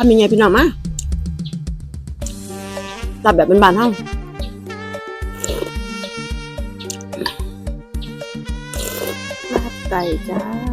ทำยังไงพี่น้องมาตับแบบเป็นบานเท่าลาบไก่จ้า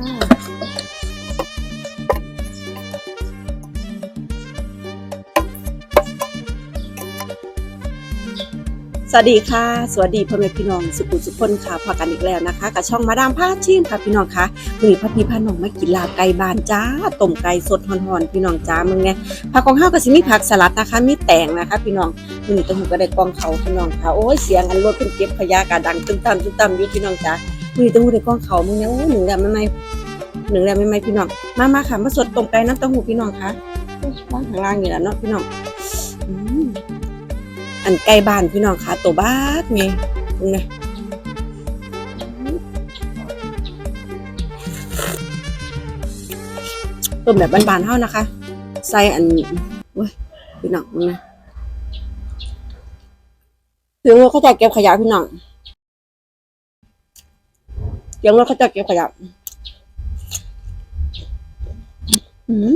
วัสดีค่ะ สวัสดีพ่อแม่พี่น้องสุขุสุขคนค่ะพอกันอีกแล้วนะคะกับช่องมาดามพาชิมค่ะพี่น้องค่ะวันนี้พ่อพี่พาน้องมากินลาบไก่บานจ้าต้มไก่สดหอนๆพี่น้องจ้ามึงเนี่ยผักของข้าวก็สิมีผักสลัดนะคะ มีแตงนะคะ พี่น้องวันนี้ต้องหูก็ได้กองเขาพี่น้องค่ะโอ้ยเสียงอันรถเพิ่นเก็บขยะกะดังตึ้มตามตึ้มตามอยู่พี่น้องจ้าวันนี้ต้องหูได้กองเขามึงเนี่ยโอ้ยหนึ่งแล้วไม่ไม่หนึ่งแล้วไม่ไม่พี่น้องมามาค่ะมาสดต้มไก่น้ำเต้าหู้พี่น้องค่ะบ้านข้างล่างนี่แหละเนาะพี่น้อง อันใกล้บ้านพี่น้องคะตัวบ้านไงนี่ไงต้มแบบบานๆเท่านะคะ ใส่อันเว้ยพี่น้องนี่นะถึงว่าเขาจะเก็บขยะพี่น้องเดี๋ยวว่าเขาจะเก็บขยะอืม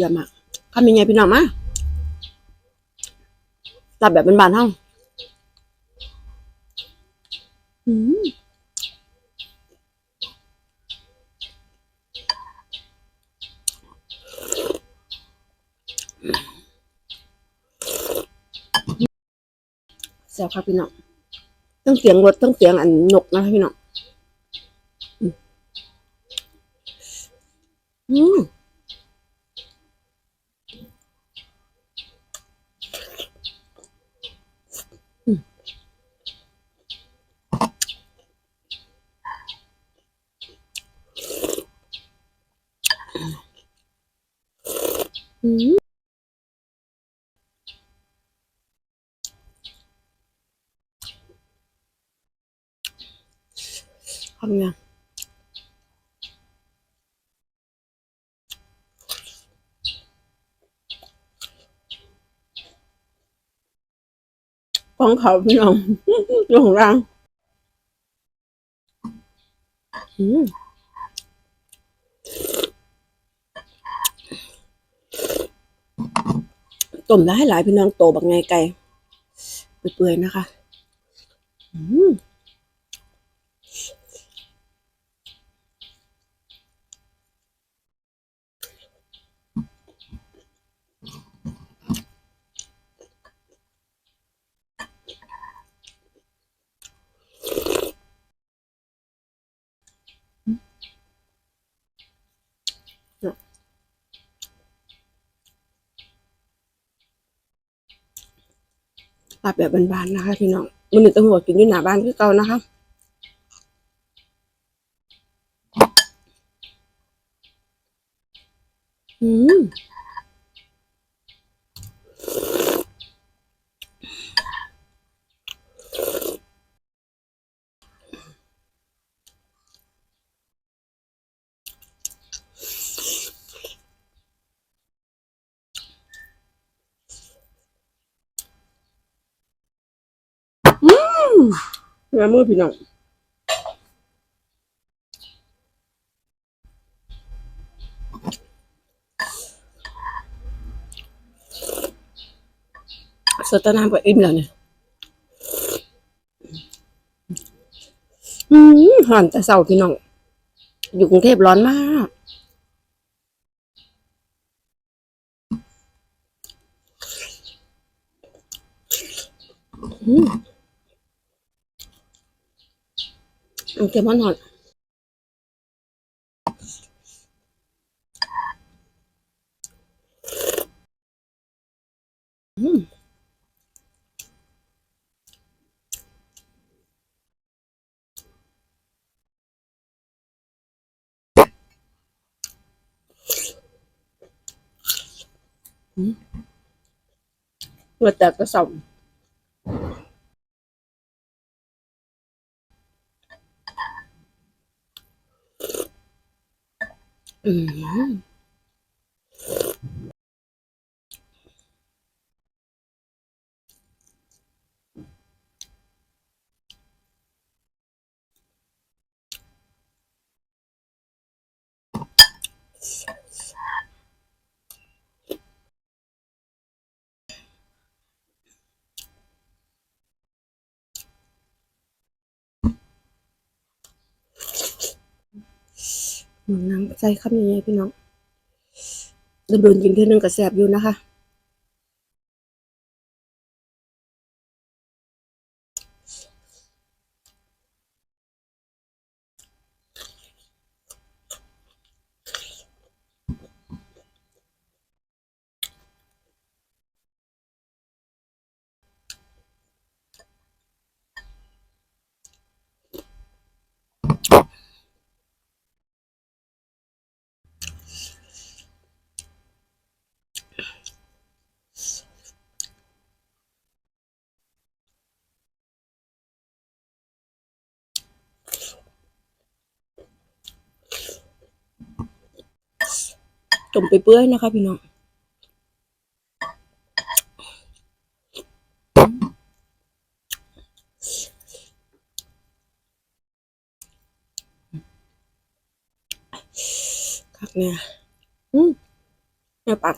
ยี่ยมมากทำยังไงพี่น้องมาตับแบบเป็นบานๆเท่าอืมแซ่บครับพี่น้องต้องเสียงรถต้องเสียงอันนกนะพี่น้องอืม อืมทำไง con khẩu พี่น้อง อยู่ของเราอืม ต้มได้หลายพี่น้องโตบักไงไก่เปื่อยๆนะคะ อืม ปรับแบบบานๆนะคะพี่น้องมันหนึ่งตำรวจกินอยู่หน้าบ้านคือเก่านะคะ เนื้อมือพี่น้องสดแตน้ำก็อิ่มแล้วเนี่ยอืมหอนแต่เสาพี่น้อง อยู่กรุงเทพร้อนมากอืมอัน เค็มมันหอนอืมอืมเมื่อแต่ก็ส่งอืม ห น้ำใส่คำยังไงพี่น้องโดนๆกินเท่านึงก็แสบอยู่นะคะ จมไปเปื่อยนะคะพี่น้องคักเนี่ยอืมแม่ปัก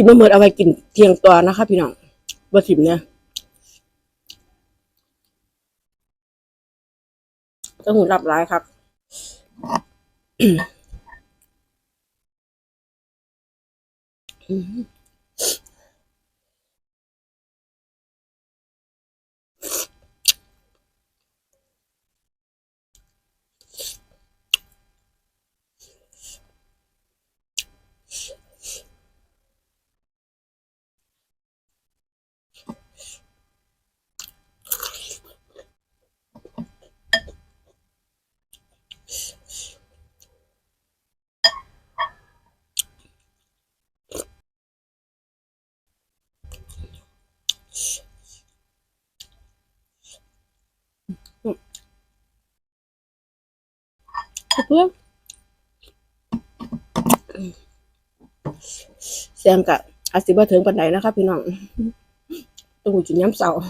กินมะเมิดเอาไว้กินเทียงตัวนะคะพี่น้องบะถิมเนี่ยจะหูรับร้ายครับอือ เสียงกะอาจสิบ่ถึงปันไดนะครับพี่น้องต้องกินย้ำเสาร์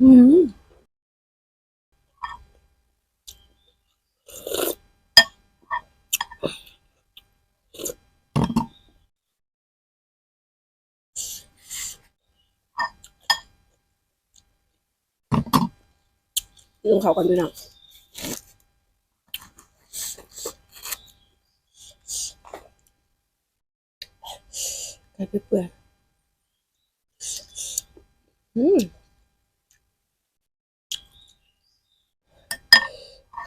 อืม ลงเขากันพี่น้องไก่เปื่อยอืม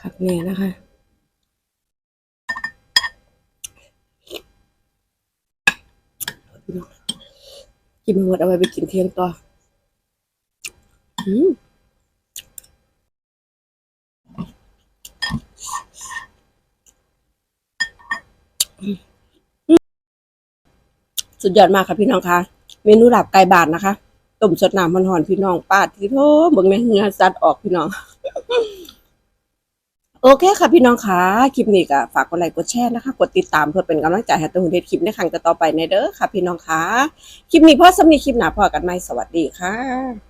คักแน่นะคะพี่น้องกินหมดเอาไว้ไปกินเที่ยงต่ออืม สุดยอดมากค่ะพี่น้องคะเมนูหลับไก่บาทนะคะต้มสดน้ำมันหอนพี่น้องปาดที่โถเบิ่งแม่เหงือซัดออกพี่น้อง โอเคค่ะพี่น้องคะคลิปนี้ก็ฝากกดไลค์กดแชร์นะคะ กดติดตามเพื่อเป็นกำลังใจให้ตัวหุ่นเด็ดคลิปในครั้งต่อไปในเด้อค่ะ พี่น้องคะคลิปนี้พ่อสำนีคลิปหนาพอกันไหมสวัสดีค่ะ